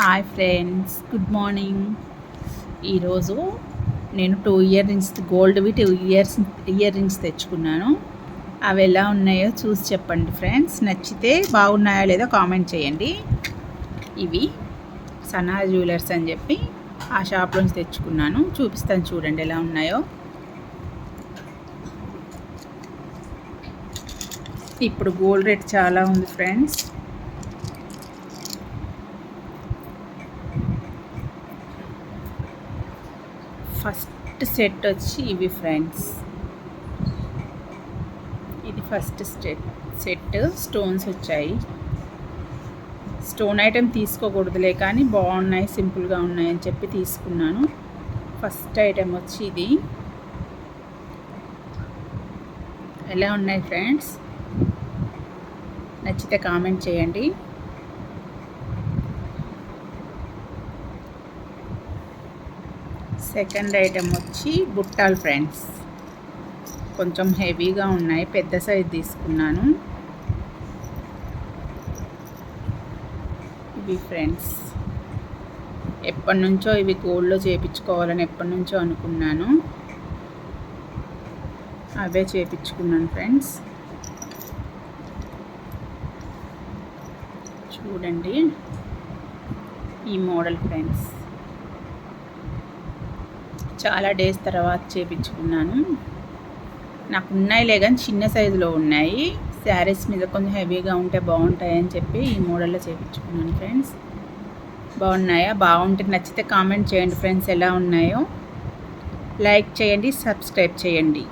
Hi friends good morning. ఈరోజు నేను two year rings గోల్డ్వి టూ ఇయర్స్ ఇయర్ రింగ్స్ తెచ్చుకున్నాను. అవి ఎలా ఉన్నాయో చూసి చెప్పండి ఫ్రెండ్స్. నచ్చితే బాగున్నాయో లేదో కామెంట్ చేయండి. ఇవి సనా జ్యువెలర్స్ అని చెప్పి ఆ షాప్లోంచి తెచ్చుకున్నాను. చూపిస్తాను చూడండి ఎలా ఉన్నాయో. ఇప్పుడు గోల్డ్ రేట్ చాలా ఉంది ఫ్రెండ్స్. ఫస్ట్ సెట్ వచ్చి ఇవి ఫ్రెండ్స్. ఇది ఫస్ట్ సెట్ సెట్ స్టోన్స్ వచ్చాయి. స్టోన్ ఐటెం తీసుకోకూడదులే కానీ బాగున్నాయి సింపుల్గా ఉన్నాయి అని చెప్పి తీసుకున్నాను. ఫస్ట్ ఐటెం వచ్చి ఇది. ఎలా ఉన్నాయి ఫ్రెండ్స్? నచ్చితే కామెంట్ చేయండి. సెకండ్ ఐటెం వచ్చి బుట్టాలు ఫ్రెండ్స్. కొంచెం హెవీగా ఉన్నాయి పెద్ద సైజ్ తీసుకున్నాను. ఇవి ఫ్రెండ్స్. ఎప్పటి నుంచో ఇవి గోల్డ్లో చేయించుకోవాలని ఎప్పటి నుంచో అనుకున్నాను. అవే చేయించుకున్నాను ఫ్రెండ్స్. చూడండి. ఈ మోడల్ ఫ్రెండ్స్. చాలా డేస్ తర్వాత చేపించుకున్నాను. నాకు ఉన్నాయిలే కానీ చిన్న సైజులో ఉన్నాయి. శారీస్ మీద కొంచెం హెవీగా ఉంటే బాగుంటాయని చెప్పి ఈ మోడల్లో చేపించుకున్నాను ఫ్రెండ్స్. బాగున్నాయా? బాగుంటే నచ్చితే కామెంట్ చేయండి ఫ్రెండ్స్ ఎలా ఉన్నాయో. లైక్ చేయండి సబ్స్క్రైబ్ చేయండి.